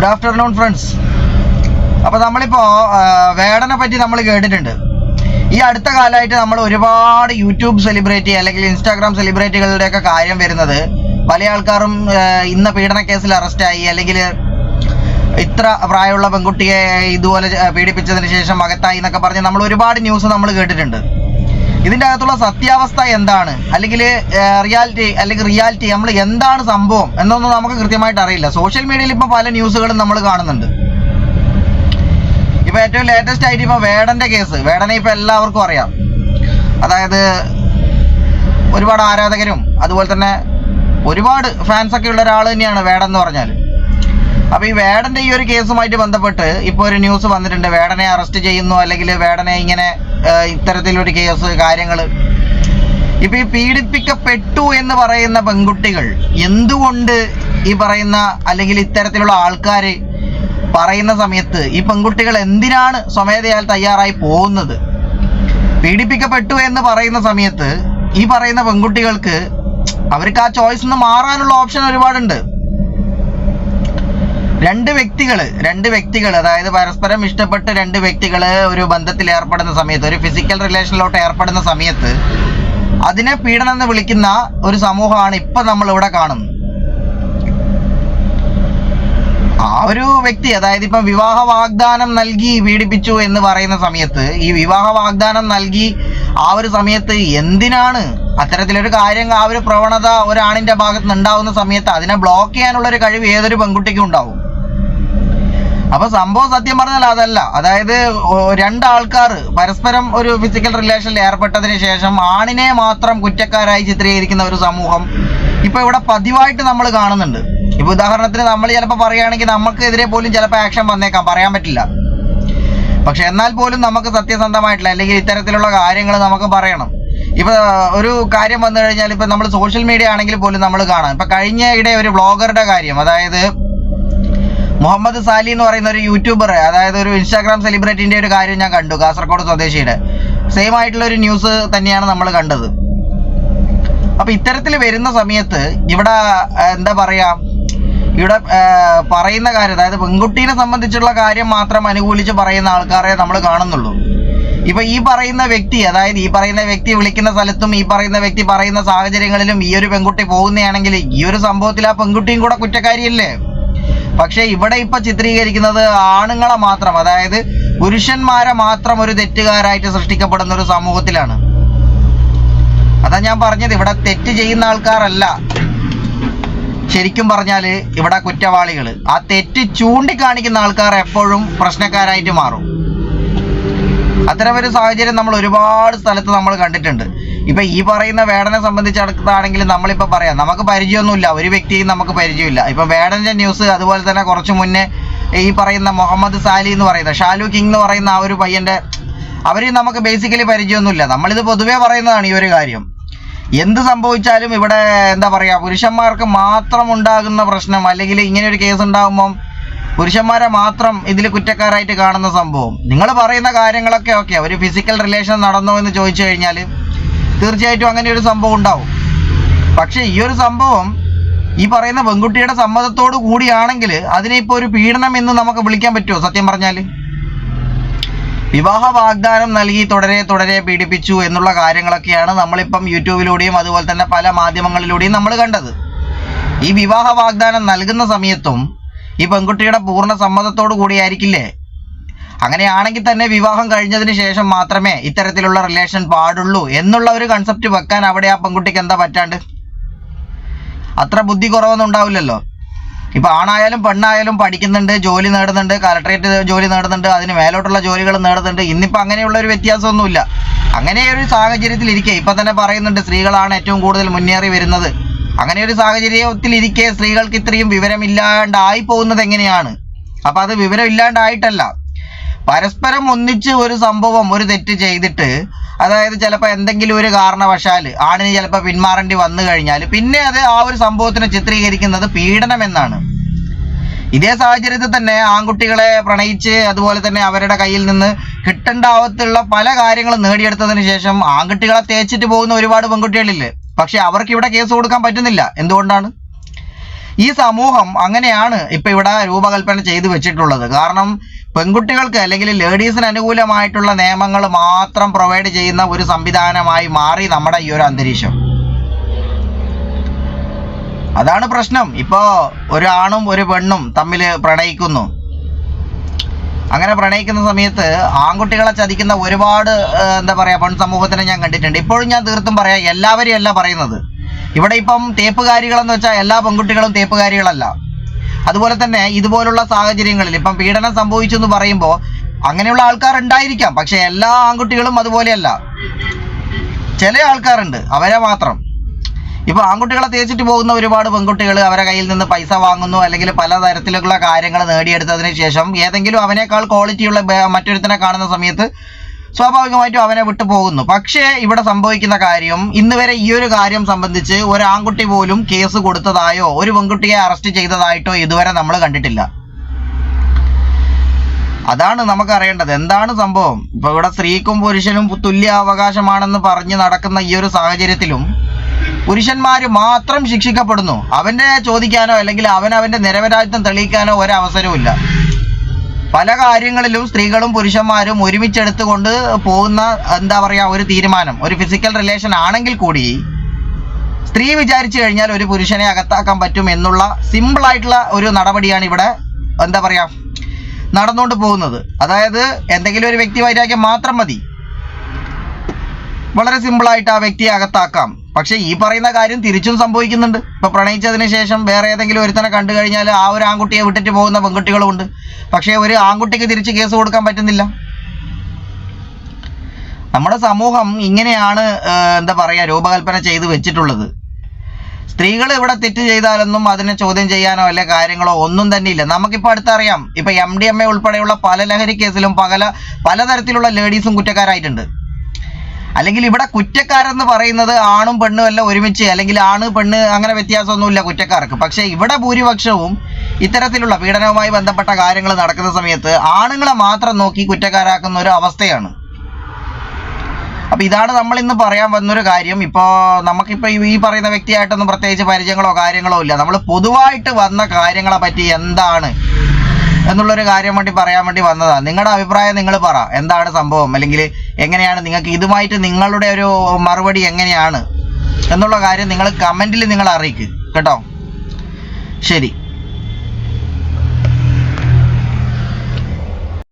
Good afternoon friends അപ്പോൾ നമ്മളിപ്പോ വേടനെ പറ്റി നമ്മൾ കേട്ടിട്ടുണ്ട്. ഈ അടുത്ത കാലമായിട്ട് നമ്മൾ ഒരുപാട് യൂട്യൂബ് സെലിബ്രിറ്റി അല്ലെങ്കിൽ ഇൻസ്റ്റാഗ്രാം സെലിബ്രിറ്റികളുടെയൊക്കെ കാര്യം വരുന്നത് പല ആൾക്കാരും ഇന്ന പീഡന കേസിൽ അറസ്റ്റായി അല്ലെങ്കിൽ ഇത്ര പ്രായമുള്ള പെൺകുട്ടിയെ ഇതുപോലെ പീഡിപ്പിച്ചതിന് ശേഷം അകത്തായി എന്നൊക്കെ പറഞ്ഞ് നമ്മൾ ഒരുപാട് ന്യൂസ് നമ്മൾ കേട്ടിട്ടുണ്ട്. ഇതിന്റെ അകത്തുള്ള സത്യാവസ്ഥ എന്താണ്? അല്ലെങ്കിൽ റിയാലിറ്റി അല്ലെങ്കിൽ റിയാലിറ്റി നമ്മൾ എന്താണ് സംഭവം എന്നൊന്നും നമുക്ക് കൃത്യമായിട്ട് അറിയില്ല. സോഷ്യൽ മീഡിയയിൽ ഇപ്പോൾ പല ന്യൂസുകളും നമ്മൾ കാണുന്നുണ്ട്. ഇപ്പോൾ ഏറ്റവും ലേറ്റസ്റ്റ് ആയിട്ട് ഇപ്പോൾ വേടന്റെ കേസ്. വേടനെ ഇപ്പോൾ എല്ലാവർക്കും അറിയാം. അതായത് ഒരുപാട് ആരാധകരും അതുപോലെ തന്നെ ഒരുപാട് ഫാൻസ് ഒക്കെ ഉള്ള ഒരാൾ തന്നെയാണ് വേടൻ എന്ന് പറഞ്ഞാൽ അപ്പോൾ ഈ വേടന്റെ ഈ ഒരു കേസുമായിട്ട് ബന്ധപ്പെട്ട് ഇപ്പോൾ ഒരു ന്യൂസ് വന്നിട്ടുണ്ട്. വേടനെ അറസ്റ്റ് ചെയ്യുന്നു അല്ലെങ്കിൽ വേടനെ ഇങ്ങനെ ഇത്തരത്തിലൊരു കേസ് കാര്യങ്ങൾ ഇപ്പൊ ഈ പീഡിപ്പിക്കപ്പെട്ടു എന്ന് പറയുന്ന പെൺകുട്ടികൾ എന്തുകൊണ്ട് ഈ പറയുന്ന അല്ലെങ്കിൽ ഇത്തരത്തിലുള്ള ആൾക്കാർ പറയുന്ന സമയത്ത് ഈ പെൺകുട്ടികൾ എന്തിനാണ് സ്വമേധയാൽ തയ്യാറായി പോകുന്നത്? പീഡിപ്പിക്കപ്പെട്ടു എന്ന് പറയുന്ന സമയത്ത് ഈ പറയുന്ന പെൺകുട്ടികൾക്ക് അവർക്ക് ആ ചോയ്സ് നിന്ന് മാറാനുള്ള ഓപ്ഷൻ ഒരുപാടുണ്ട്. രണ്ട് വ്യക്തികൾ രണ്ട് വ്യക്തികൾ അതായത് പരസ്പരം ഇഷ്ടപ്പെട്ട് രണ്ട് വ്യക്തികൾ ഒരു ബന്ധത്തിൽ ഏർപ്പെടുന്ന സമയത്ത് ഒരു ഫിസിക്കൽ റിലേഷനിലോട്ട് ഏർപ്പെടുന്ന സമയത്ത് അതിനെ പീഡനം എന്ന് വിളിക്കുന്ന ഒരു സമൂഹമാണ് ഇപ്പൊ നമ്മൾ ഇവിടെ കാണുന്നത്. ആ ഒരു വ്യക്തി അതായത് ഇപ്പം വിവാഹ വാഗ്ദാനം നൽകി പീഡിപ്പിച്ചു എന്ന് പറയുന്ന സമയത്ത് ഈ വിവാഹ വാഗ്ദാനം നൽകി ആ ഒരു സമയത്ത് എന്തിനാണ് അത്തരത്തിലൊരു കാര്യം ആ ഒരു പ്രവണത ഒരാണിന്റെ ഭാഗത്ത് നിന്ന് ഉണ്ടാവുന്ന സമയത്ത് അതിനെ ബ്ലോക്ക് ചെയ്യാനുള്ള ഒരു കഴിവ് ഏതൊരു പെൺകുട്ടിക്കും ഉണ്ടാവും? അപ്പൊ സംഭവം സത്യം പറഞ്ഞാൽ അതല്ല. അതായത് രണ്ടാൾക്കാർ പരസ്പരം ഒരു ഫിസിക്കൽ റിലേഷനിൽ ഏർപ്പെട്ടതിന് ശേഷം ആണിനെ മാത്രം കുറ്റക്കാരായി ചിത്രീകരിക്കുന്ന ഒരു സമൂഹം ഇപ്പൊ ഇവിടെ പതിവായിട്ട് നമ്മൾ കാണുന്നുണ്ട്. ഇപ്പൊ ഉദാഹരണത്തിന് നമ്മൾ ചിലപ്പോൾ പറയുകയാണെങ്കിൽ നമുക്കെതിരെ പോലും ചിലപ്പോൾ ആക്ഷൻ വന്നേക്കാം. പറയാൻ പറ്റില്ല. പക്ഷെ എന്നാൽ പോലും നമുക്ക് സത്യസന്ധമായിട്ടുള്ള അല്ലെങ്കിൽ ഇത്തരത്തിലുള്ള കാര്യങ്ങൾ നമുക്ക് പറയണം. ഇപ്പൊ ഒരു കാര്യം വന്നു കഴിഞ്ഞാൽ ഇപ്പൊ നമ്മൾ സോഷ്യൽ മീഡിയ ആണെങ്കിൽ പോലും നമ്മൾ കാണാം. ഇപ്പൊ കഴിഞ്ഞ ഇടെ ഒരു വ്ളോഗറുടെ കാര്യം. അതായത് മുഹമ്മദ് സാലി എന്ന് പറയുന്ന ഒരു യൂട്യൂബർ അതായത് ഒരു ഇൻസ്റ്റാഗ്രാം സെലിബ്രിറ്റിന്റെ ഒരു കാര്യം ഞാൻ കണ്ടു കാസർഗോഡ് സ്വദേശിയുടെ. സെയിം ആയിട്ടുള്ള ഒരു ന്യൂസ് തന്നെയാണ് നമ്മൾ കണ്ടത്. അപ്പൊ ഇത്തരത്തിൽ വരുന്ന സമയത്ത് ഇവിടെ എന്താ പറയാ ഇവിടെ പറയുന്ന കാര്യം അതായത് പെൺകുട്ടീനെ സംബന്ധിച്ചുള്ള കാര്യം മാത്രം അനുകൂലിച്ച് പറയുന്ന ആൾക്കാരെ നമ്മൾ കാണുന്നുള്ളൂ. ഇപ്പൊ ഈ പറയുന്ന വ്യക്തി അതായത് ഈ പറയുന്ന വ്യക്തി വിളിക്കുന്ന സ്ഥലത്തും ഈ പറയുന്ന വ്യക്തി പറയുന്ന സാഹചര്യങ്ങളിലും ഈ ഒരു പെൺകുട്ടി പോകുന്നതാണെങ്കിൽ ഈ ഒരു സംഭവത്തിൽ ആ പെൺകുട്ടിയും കൂടെ കുറ്റക്കാരിയല്ലേ? പക്ഷെ ഇവിടെ ഇപ്പൊ ചിത്രീകരിക്കുന്നത് ആണുങ്ങളെ മാത്രം. അതായത് പുരുഷന്മാരെ മാത്രം ഒരു തെറ്റുകാരായിട്ട് സൃഷ്ടിക്കപ്പെടുന്ന ഒരു സമൂഹത്തിലാണ്. അതാ ഞാൻ പറഞ്ഞത് ഇവിടെ തെറ്റ് ചെയ്യുന്ന ആൾക്കാരല്ല. ശരിക്കും പറഞ്ഞാൽ ഇവിടെ കുറ്റവാളികൾ. ആ തെറ്റ് ചൂണ്ടിക്കാണിക്കുന്ന ആൾക്കാർ എപ്പോഴും പ്രശ്നക്കാരായിട്ട് മാറും. അത്തരം ഒരു സാഹചര്യം നമ്മൾ ഒരുപാട് സ്ഥലത്ത് നമ്മൾ കണ്ടിട്ടുണ്ട്. ഇപ്പൊ ഈ പറയുന്ന വേടനെ സംബന്ധിച്ചിടത്താണെങ്കിൽ നമ്മളിപ്പോ പറയാം നമുക്ക് പരിചയമൊന്നുമില്ല. ഒരു വ്യക്തിയും നമുക്ക് പരിചയമില്ല. ഇപ്പൊ വേടന്റെ ന്യൂസ് അതുപോലെ തന്നെ കുറച്ചു മുന്നേ ഈ പറയുന്ന മുഹമ്മദ് സാലി എന്ന് പറയുന്ന ഷാലു കിങ് എന്ന് പറയുന്ന ആ ഒരു പയ്യന്റെ അവർ നമുക്ക് ബേസിക്കലി പരിചയമൊന്നുമില്ല. നമ്മളിത് പൊതുവേ പറയുന്നതാണ് ഈ ഒരു കാര്യം. എന്ത് സംഭവിച്ചാലും ഇവിടെ എന്താ പറയാ പുരുഷന്മാർക്ക് മാത്രം ഉണ്ടാകുന്ന പ്രശ്നം അല്ലെങ്കിൽ ഇങ്ങനെ ഒരു കേസ് ഉണ്ടാകുമ്പം പുരുഷന്മാരെ മാത്രം ഇതിൽ കുറ്റക്കാരായിട്ട് കാണുന്ന സംഭവം. നിങ്ങൾ പറയുന്ന കാര്യങ്ങളൊക്കെ ഓക്കെ ഒരു ഫിസിക്കൽ റിലേഷൻ നടന്നോ എന്ന് ചോദിച്ചു കഴിഞ്ഞാൽ തീർച്ചയായിട്ടും അങ്ങനെ ഒരു സംഭവം ഉണ്ടാവും. പക്ഷേ ഈ ഒരു സംഭവം ഈ പറയുന്ന പെൺകുട്ടിയുടെ സമ്മതത്തോട് കൂടിയാണെങ്കിൽ അതിനെ ഇപ്പോൾ ഒരു പീഡനം എന്ന് നമുക്ക് വിളിക്കാൻ പറ്റുമോ? സത്യം പറഞ്ഞാൽ വിവാഹ വാഗ്ദാനം നൽകി തുടരെ തുടരെ പീഡിപ്പിച്ചു എന്നുള്ള കാര്യങ്ങളൊക്കെയാണ് നമ്മളിപ്പം യൂട്യൂബിലൂടെയും അതുപോലെ തന്നെ പല മാധ്യമങ്ങളിലൂടെയും നമ്മൾ കണ്ടത്. ഈ വിവാഹ വാഗ്ദാനം നൽകുന്ന സമയത്തും ഈ പെൺകുട്ടിയുടെ പൂർണ സമ്മതത്തോടു കൂടിയായിരിക്കില്ലേ? അങ്ങനെയാണെങ്കിൽ തന്നെ വിവാഹം കഴിഞ്ഞതിന് ശേഷം മാത്രമേ ഇത്തരത്തിലുള്ള റിലേഷൻ പാടുള്ളൂ എന്നുള്ള ഒരു കൺസെപ്റ്റ് വെക്കാൻ അവിടെ ആ പെൺകുട്ടിക്ക് എന്താ പറ്റാണ്ട്? അത്ര ബുദ്ധി കുറവൊന്നും ഉണ്ടാവില്ലല്ലോ. ഇപ്പൊ ആണായാലും പെണ്ണായാലും പഠിക്കുന്നുണ്ട് ജോലി നേടുന്നുണ്ട് കലക്ടറേറ്റ് ജോലി നേടുന്നുണ്ട് അതിന് മേലോട്ടുള്ള ജോലികൾ നേടുന്നുണ്ട്. ഇന്നിപ്പോ അങ്ങനെയുള്ള ഒരു വ്യത്യാസമൊന്നുമില്ല. അങ്ങനെ ഒരു സാഹചര്യത്തിൽ ഇരിക്കെ. ഇപ്പൊ തന്നെ പറയുന്നുണ്ട് സ്ത്രീകളാണ് ഏറ്റവും കൂടുതൽ മുന്നേറി വരുന്നത്. അങ്ങനെ ഒരു സാഹചര്യത്തിൽ ഇരിക്കെ സ്ത്രീകൾക്ക് ഇത്രയും വിവരമില്ലാണ്ടായി പോകുന്നത് എങ്ങനെയാണ്? അപ്പൊ അത് വിവരം ഇല്ലാണ്ടായിട്ടല്ല പരസ്പരം ഒന്നിച്ച് ഒരു സംഭവം ഒരു തെറ്റ് ചെയ്തിട്ട് അതായത് ചിലപ്പോൾ എന്തെങ്കിലും ഒരു കാരണവശാൽ ആണിന് ചിലപ്പോൾ പിന്മാറേണ്ടി വന്നു കഴിഞ്ഞാൽ പിന്നെ അത് ആ ഒരു സംഭവത്തിനെ ചിത്രീകരിക്കുന്നത് പീഡനം എന്നാണ് ഇതേ സാഹചര്യത്തിൽ തന്നെ ആൺകുട്ടികളെ പ്രണയിച്ച് അതുപോലെ തന്നെ അവരുടെ കയ്യിൽ നിന്ന് കിട്ടേണ്ട ആവത്തുള്ള പല കാര്യങ്ങളും നേടിയെടുത്തതിന് ശേഷം ആൺകുട്ടികളെ തേച്ചിട്ട് പോകുന്ന ഒരുപാട് പെൺകുട്ടികളില്ലേ? പക്ഷെ അവർക്ക് ഇവിടെ കേസ് കൊടുക്കാൻ പറ്റുന്നില്ല. എന്തുകൊണ്ടാണ്? ഈ സമൂഹം അങ്ങനെയാണ് ഇപ്പൊ ഇവിടെ രൂപകൽപ്പന ചെയ്തു വെച്ചിട്ടുള്ളത്. കാരണം പെൺകുട്ടികൾക്ക് അല്ലെങ്കിൽ ലേഡീസിന് അനുകൂലമായിട്ടുള്ള നിയമങ്ങൾ മാത്രം പ്രൊവൈഡ് ചെയ്യുന്ന ഒരു സംവിധാനമായി മാറി നമ്മുടെ ഈ ഒരു അന്തരീക്ഷം. അതാണ് പ്രശ്നം. ഇപ്പോ ഒരാണും ഒരു പെണ്ണും തമ്മിൽ പ്രണയിക്കുന്നു. അങ്ങനെ പ്രണയിക്കുന്ന സമയത്ത് ആൺകുട്ടികളെ ചതിക്കുന്ന ഒരുപാട് എന്താ പറയാ പെൺ സമൂഹത്തിനെ ഞാൻ കണ്ടിട്ടുണ്ട്. ഇപ്പോഴും ഞാൻ തീർത്തും പറയാം എല്ലാവരെയും അല്ല പറയുന്നത്. ഇവിടെ ഇപ്പം തേപ്പുകാരികളെന്ന് വെച്ചാൽ എല്ലാ പെൺകുട്ടികളും തേപ്പുകാരികളല്ല. അതുപോലെ തന്നെ ഇതുപോലുള്ള സാഹചര്യങ്ങളിൽ ഇപ്പം പീഡനം സംഭവിച്ചു എന്ന് പറയുമ്പോൾ അങ്ങനെയുള്ള ആൾക്കാർ ഉണ്ടായിരിക്കാം പക്ഷെ എല്ലാ ആൺകുട്ടികളും അതുപോലെയല്ല. ചില ആൾക്കാരുണ്ട് അവരെ മാത്രം. ഇപ്പൊ ആൺകുട്ടികളെ തേച്ചിട്ട് പോകുന്ന ഒരുപാട് പെൺകുട്ടികൾ അവരെ കയ്യിൽ നിന്ന് പൈസ വാങ്ങുന്നു അല്ലെങ്കിൽ പലതരത്തിലുള്ള കാര്യങ്ങൾ നേടിയെടുത്തതിന് ശേഷം ഏതെങ്കിലും അവനേക്കാൾ ക്വാളിറ്റിയുള്ള മറ്റൊരുത്തനെ കാണുന്ന സമയത്ത് സ്വാഭാവികമായിട്ടും അവനെ വിട്ടു പോകുന്നു. പക്ഷേ ഇവിടെ സംഭവിക്കുന്ന കാര്യം ഇന്ന് വരെ ഈ ഒരു കാര്യം സംബന്ധിച്ച് ഒരു ആൺകുട്ടി പോലും കേസ് കൊടുത്തതായോ ഒരു പെൺകുട്ടിയെ അറസ്റ്റ് ചെയ്തതായിട്ടോ ഇതുവരെ നമ്മൾ കണ്ടിട്ടില്ല. അതാണ് നമുക്ക് അറിയേണ്ടത് എന്താണ് സംഭവം? ഇപ്പൊ ഇവിടെ സ്ത്രീക്കും പുരുഷനും തുല്യ അവകാശമാണെന്ന് പറഞ്ഞ് നടക്കുന്ന ഈ ഒരു സാഹചര്യത്തിലും പുരുഷന്മാർ മാത്രം ശിക്ഷിക്കപ്പെടുന്നു. അവന്റെ ചോദിക്കാനോ അല്ലെങ്കിൽ അവൻ അവന്റെ നിരപരാധിത്വം തെളിയിക്കാനോ ഒരവസരവും പല കാര്യങ്ങളിലും സ്ത്രീകളും പുരുഷന്മാരും ഒരുമിച്ചെടുത്തുകൊണ്ട് പോകുന്ന എന്താ പറയാ ഒരു തീരുമാനം ഒരു ഫിസിക്കൽ റിലേഷൻ ആണെങ്കിൽ കൂടി സ്ത്രീ വിചാരിച്ചു കഴിഞ്ഞാൽ ഒരു പുരുഷനെ അകത്താക്കാൻ പറ്റും എന്നുള്ള സിമ്പിൾ ആയിട്ടുള്ള ഒരു നടപടിയാണ് ഇവിടെ എന്താ പറയാ നടന്നുകൊണ്ട് പോകുന്നത്. അതായത് എന്തെങ്കിലും ഒരു വ്യക്തി വൈരാഗ്യം മാത്രം മതി. വളരെ സിമ്പിളായിട്ട് ആ വ്യക്തിയെ അകത്താക്കാം. പക്ഷെ ഈ പറയുന്ന കാര്യം തിരിച്ചും സംഭവിക്കുന്നുണ്ട്. ഇപ്പൊ പ്രണയിച്ചതിന് ശേഷം വേറെ ഏതെങ്കിലും ഒരുത്തനെ കണ്ടു കഴിഞ്ഞാൽ ആ ഒരു ആൺകുട്ടിയെ വിട്ടിട്ട് പോകുന്ന പെൺകുട്ടികളുമുണ്ട് പക്ഷെ ഒരു ആൺകുട്ടിക്ക് തിരിച്ച് കേസ് കൊടുക്കാൻ പറ്റുന്നില്ല. നമ്മുടെ സമൂഹം ഇങ്ങനെയാണ് എന്താ പറയാ രൂപകൽപ്പന ചെയ്ത് വെച്ചിട്ടുള്ളത്. സ്ത്രീകൾ ഇവിടെ തെറ്റ് ചെയ്താലൊന്നും അതിനെ ചോദ്യം ചെയ്യാനോ അല്ലെ കാര്യങ്ങളോ ഒന്നും തന്നെ ഇല്ല നമുക്കിപ്പോൾ അടുത്തറിയാം ഇപ്പൊ എം ഡി എം എ ഉൾപ്പെടെയുള്ള പല ലഹരി കേസിലും പല പലതരത്തിലുള്ള ലേഡീസും കുറ്റക്കാരായിട്ടുണ്ട്. അല്ലെങ്കിൽ ഇവിടെ കുറ്റക്കാരെന്ന് പറയുന്നത് ആണും പെണ്ണും എല്ലാം ഒരുമിച്ച് അല്ലെങ്കിൽ ആണ് പെണ്ണ് അങ്ങനെ വ്യത്യാസമൊന്നുമില്ല കുറ്റക്കാർക്ക്. പക്ഷേ ഇവിടെ ഭൂരിപക്ഷവും ഇത്തരത്തിലുള്ള പീഡനവുമായി ബന്ധപ്പെട്ട കാര്യങ്ങൾ നടക്കുന്ന സമയത്ത് ആണുങ്ങളെ മാത്രം നോക്കി കുറ്റക്കാരാക്കുന്ന ഒരു അവസ്ഥയാണ്. അപ്പൊ ഇതാണ് നമ്മൾ ഇന്ന് പറയാൻ വന്നൊരു കാര്യം. ഇപ്പോ നമുക്കിപ്പോ ഈ- ഈ പറയുന്ന വ്യക്തിയായിട്ടൊന്നും പ്രത്യേകിച്ച് പരിചയങ്ങളോ കാര്യങ്ങളോ ഇല്ല. നമ്മൾ പൊതുവായിട്ട് വന്ന കാര്യങ്ങളെ പറ്റി എന്താണ് എന്നുള്ളൊരു കാര്യം വേണ്ടി പറയാൻ വേണ്ടി വന്നതാണ് നിങ്ങളുടെ അഭിപ്രായം നിങ്ങൾ പറ. എന്താണ് സംഭവം? അല്ലെങ്കിൽ എങ്ങനെയാണ് നിങ്ങൾക്ക് ഇതുമായിട്ട് നിങ്ങളുടെ ഒരു മറുപടി എങ്ങനെയാണ്? എന്നുള്ള കാര്യം നിങ്ങൾ കമന്റിൽ നിങ്ങൾ അറിയിക്കുക കേട്ടോ? ശരി.